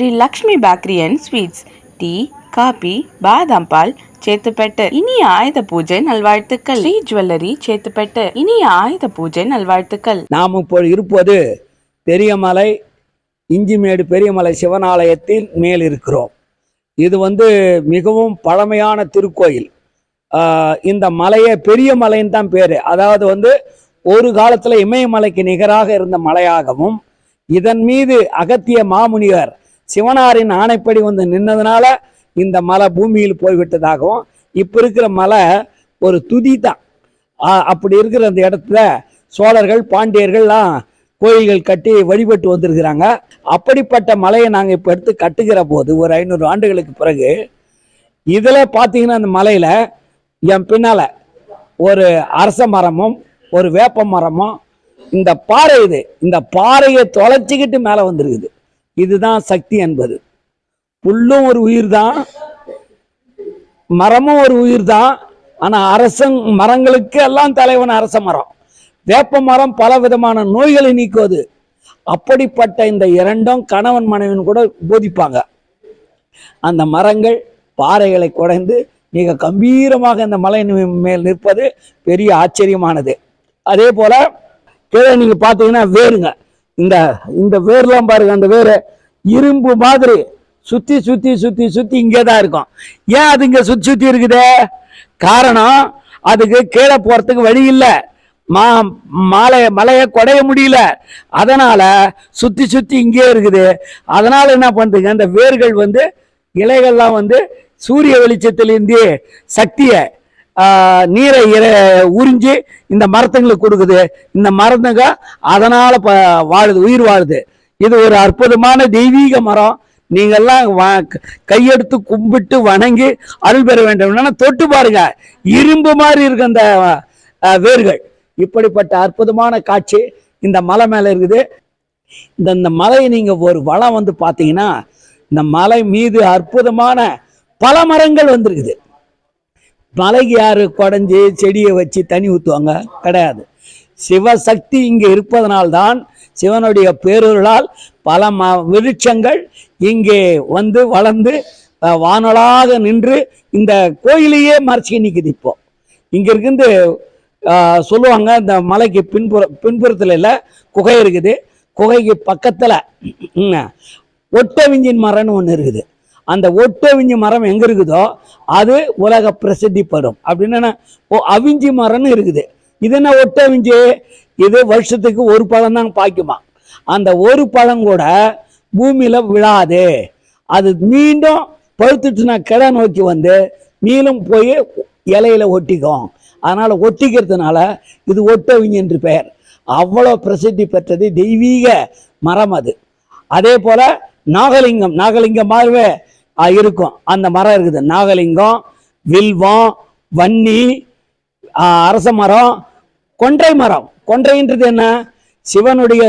Sri Lakshmi bakery and sweets. Tea coffee பாதாம் பால் சேத்துப்பேட்டு. இனிய ஆயுத பூஜை நல்வாழ்த்துக்கள். ஸ்ரீ ஜுவல்லரி சேத்துப்பேட்டு. இனிய ஆயுத பூஜை நல்வாழ்த்துக்கள். நாம் இப்போ இருப்பது பெரியமலை இஞ்சிமேடு பெரியமலை சிவனாலயத்தில் மேல் இருக்கிறோம். இது வந்து மிகவும் பழமையான திருக்கோயில். இந்த மலையை பெரிய மலைன்னு தான் பேர். அதாவது வந்து ஒரு காலத்தில் இமயமலைக்கு நிகராக இருந்த மலையாகவும் இதன் மீது அகத்திய மாமுனிவர் சிவனாரின் ஆணைப்படி வந்து நின்னதுனால இந்த மலை பூமியில் போய்விட்டதாகவும் இப்போ இருக்கிற மலை ஒரு துதி தான் அப்படி இருக்கிற அந்த இடத்துல சோழர்கள் பாண்டியர்கள்லாம் கோயில்கள் கட்டி வழிபட்டு வந்திருக்கிறாங்க. அப்படிப்பட்ட மலையை நாங்கள் இப்போ எடுத்து கட்டுகிற போது ஒரு ஐநூறு ஆண்டுகளுக்கு பிறகு இதில் பார்த்தீங்கன்னா அந்த மலையில் என் பின்னால் ஒரு அரச மரமும் ஒரு வேப்ப மரமும் இந்த பாறை இது இந்த பாறையை தொலைச்சிக்கிட்டு மேலே வந்திருக்குது. இதுதான் சக்தி என்பது. புல்லும் ஒரு உயிர் தான் மரமும் ஒரு உயிர் தான் ஆனால் அரசன் மரங்களுக்கு எல்லாம் தலைவன் அரச மரம். வேப்ப மரம் பல விதமான நோய்களை நீக்குவது. அப்படிப்பட்ட இந்த இரண்டும் கணவன் மனைவன் கூட போதிப்பாங்க. அந்த மரங்கள் பாறைகளை குடைந்து மிக கம்பீரமாக இந்த மலை மேல் நிற்பது பெரிய ஆச்சரியமானது. அதே போல கீழே நீங்க பார்த்தீங்கன்னா வேறுங்க இந்த இந்த வேர்லாம் பாருங்க அந்த வேர் இரும்பு மாதிரி சுத்தி சுத்தி சுத்தி சுத்தி இங்கே தான் இருக்கும். ஏன் அது இங்கே சுத்தி சுத்தி இருக்குதே? காரணம் அதுக்கு கீழே போறதுக்கு வழி இல்லை. மா மாலைய மலையை குடைய முடியல. அதனால சுத்தி சுத்தி இங்கே இருக்குது. அதனால என்ன பண்றீங்க? அந்த வேர்கள் வந்து இலைகள்லாம் வந்து சூரிய வெளிச்சத்திலிருந்து சக்தியை நீரை இர- உறிஞ்சி இந்த மரத்துங்களுக்கு கொடுக்குது. இந்த மரத்துங்க அதனால் ப வாழுது உயிர் வாழுது. இது ஒரு அற்புதமான தெய்வீக மரம். நீங்கள்லாம் வ- கையெடுத்து கும்பிட்டு வணங்கி அருள் பெற வேண்டும். இல்லைன்னா தொட்டு பாருங்க. இரும்பு மாதிரி இருக்கு அந்த வேர்கள். இப்படிப்பட்ட அற்புதமான காட்சி இந்த மலை மேலே இருக்குது. இந்த இந்த மலையை நீங்கள் ஒரு வளம் வந்து பார்த்தீங்கன்னா இந்த மலை மீது அற்புதமான பல மரங்கள் வந்திருக்குது. மலைக்கு யாரு குடஞ்சி செடியை வச்சு தண்ணி ஊற்றுவாங்க கிடையாது. சிவசக்தி இங்கே இருப்பதனால்தான் சிவனுடைய பேரொருளால் பல ம விருட்சங்கள் இங்கே வந்து வளர்ந்து வானலாக நின்று இந்த கோயிலையே மறைச்சி நிற்குது இப்போ. இங்கே இருக்குது சொல்லுவாங்க இந்த மலைக்கு பின்புற பின்புறத்தில் இல்லை குகை இருக்குது. குகைக்கு பக்கத்தில் ஒட்டவிஞ்சின் மரம்னு ஒன்று இருக்குது. அந்த ஒட்டவிஞ்சி மரம் எங்கே இருக்குதோ அது உலக பிரசித்தி படும் அப்படின்னா ஓ அவிஞ்சி மரம்னு இருக்குது. இது என்ன ஒட்டவிஞ்சி? இது வருஷத்துக்கு ஒரு பழம் தான் பாய்க்குமா? அந்த ஒரு பழம் கூட பூமியில் விழாது. அது மீண்டும் பழுத்துட்டுனா கிட நோக்கி வந்து மீளும் போய் இலையில ஒட்டிக்கும். அதனால் ஒட்டிக்கிறதுனால இது ஒட்டவிஞ்சி என்று பெயர். அவ்வளோ பிரசித்தி பெற்றது தெய்வீக மரம் அது. அதே போல் நாகலிங்கம் நாகலிங்கம் மாதிரிவே இருக்கும். அந்த மரம் இருக்குது. நாகலிங்கம் வில்வம் வன்னி அரச மரம் கொன்றை மரம். கொன்றைன்றது என்ன? சிவனுடைய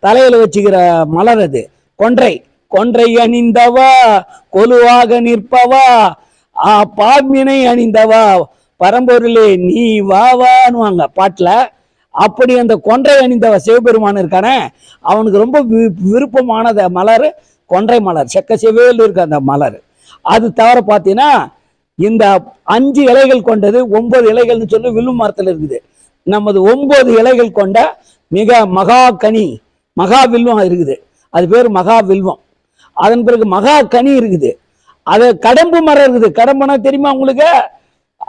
தலையில வச்சுக்கிற மலர் அது. கொன்றை. கொன்றை அணிந்தவா கொலுவாக நிற்பவா ஆ, பாம்பினை அணிந்தவா பரம்பொருளே நீ வா வான்னுவாங்க பாட்டுல. அப்படி அந்த கொன்றை அணிந்தவ சிவபெருமான் இருக்கானே அவனுக்கு ரொம்ப வி- விருப்பமானத மலர் கொன்றை மலர் செக்க செவேல் இருக்கு அந்த மலர். அது தவிர பார்த்தீங்கன்னா இந்த அஞ்சு இலைகள் கொண்டது ஒன்பது இலைகள்னு சொல்லி வில்லு மரத்தில் இருக்குது. நமது ஒன்பது இலைகள் கொண்ட மிக மகா கனி மகா வில்வம் இருக்குது. அது பேர் மகா வில்வம். அதன் பிறகு மகா கனி இருக்குது. அது கடம்பு மரம் இருக்குது. கடம்புனா தெரியுமா உங்களுக்கு?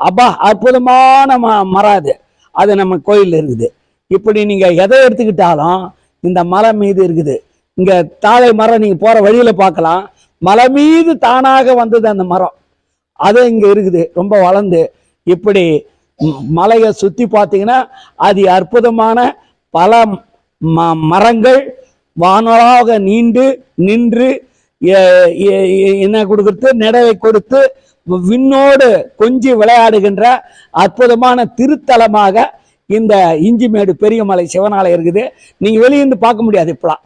அப்பா அற்புதமான ம மரம் அது. அது நம்ம கோயிலில் இருக்குது. இப்படி நீங்கள் எதை எடுத்துக்கிட்டாலும் இந்த மலை மீது இருக்குது. இங்கே தாழை மரம் நீங்கள் போகிற வழியில் பார்க்கலாம். மலை மீது தானாக வந்தது அந்த மரம். அது இங்கே இருக்குது ரொம்ப வளர்ந்து. இப்படி மலையை சுற்றி பார்த்தீங்கன்னா அது அற்புதமான பல ம மரங்கள் வானலாக நீண்டு நின்று என்ன கொடுக்குறது நிடவை கொடுத்து விண்ணோடு கொஞ்சி விளையாடுகின்ற அற்புதமான திருத்தலமாக இந்த இஞ்சிமேடு பெரியமலை சிவனாலயம் இருக்குது. நீங்கள் வெளியிருந்து பார்க்க முடியாது இப்பெல்லாம்.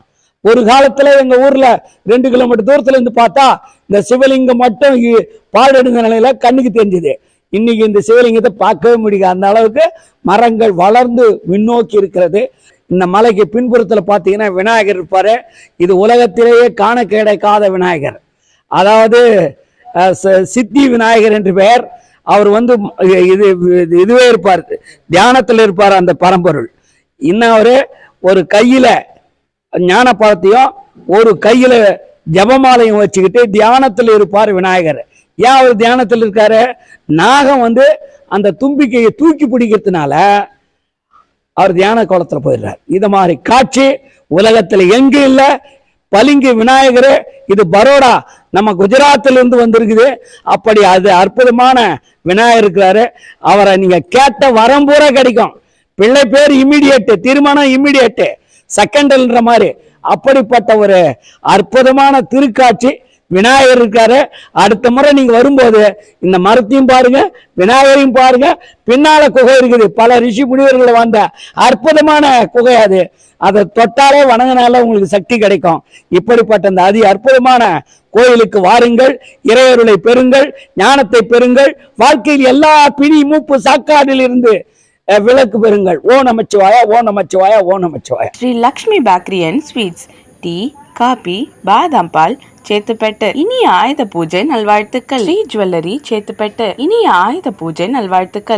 ஒரு காலத்துல எங்க ஊர்ல ரெண்டு கிலோமீட்டர் தூரத்துல இருந்து பார்த்தா இந்த சிவலிங்கம் மட்டும் இ- பாழடைந்த நிலையில கண்ணுக்கு தெரிஞ்சுது. இன்னைக்கு இந்த சிவலிங்கத்தை பார்க்கவே முடியாது அந்த அளவுக்கு மரங்கள் வளர்ந்து முன்னோக்கி இருக்கிறது. இந்த மலைக்கு பின்புறத்தில் பார்த்தீங்கன்னா விநாயகர் இருப்பார். இது உலகத்திலேயே காண கிடைக்காத விநாயகர். அதாவது சித்தி விநாயகர் என்று பெயர். அவர் வந்து இது இது- இதுவே இருப்பார். தியானத்தில் இருப்பார் அந்த பரம்பொருள். இன்னும் அவர் ஒரு கையில் ஞான பழத்தையும் ஒரு கையில ஜபமாலையும் வச்சுக்கிட்டு தியானத்தில் இருப்பார் விநாயகர். ஏன் அவர் தியானத்தில் இருக்காரு? நாகம் வந்து அந்த தும்பிக்கையை தூக்கி பிடிக்கிறதுனால அவர் தியான குளத்தில் போயிடுறார். இது மாதிரி காட்சி உலகத்தில் எங்கே இல்லை. பளிங்கு விநாயகர் இது பரோடா. நம்ம குஜராத்திலிருந்து வந்திருக்குது. அப்படி அது அற்புதமான விநாயகர் இருக்கிறாரு. அவரை நீங்கள் கேட்ட வரம்பூரா கிடைக்கும். பிள்ளை பேர் இம்மிடியேட்டு திருமணம் இம்மிடியேட்டு செகண்டல்ன்ற மாதிரி. அப்படிப்பட்ட ஒரு அற்புதமான திருக்காட்சி விநாயகர் இருக்காரு. அடுத்த முறை நீங்க வரும்போது இந்த மரத்தையும் பாருங்க விநாயகரையும் பாருங்க. பின்னால குகை இருக்குது. பல ரிஷி முனிவர்கள் வந்த அற்புதமான குகை அது. அதை தொட்டாலே வணங்கினால உங்களுக்கு சக்தி கிடைக்கும். இப்படிப்பட்ட அந்த அதி அற்புதமான கோயிலுக்கு வாருங்கள். இறையருளை பெறுங்கள். ஞானத்தை பெறுங்கள். வாழ்க்கையில் எல்லா பிணி மூப்பு சாக்காடில் இருந்து விளக்கு பெறுங்கள். ஓ நமச்சிவாயா ஓ நமச்சிவாயா ஓ Namashivaya. Sri Lakshmi bakery and sweets. Tea coffee பாதாம் பால் சேத்துப்பேட்டு. இனிய ஆயுத பூஜை நல்வாழ்த்துக்கள். ஸ்ரீ ஜுவல்லரி சேத்துப்பேட்டு. இனிய ஆயுத பூஜை நல்வாழ்த்துக்கள்.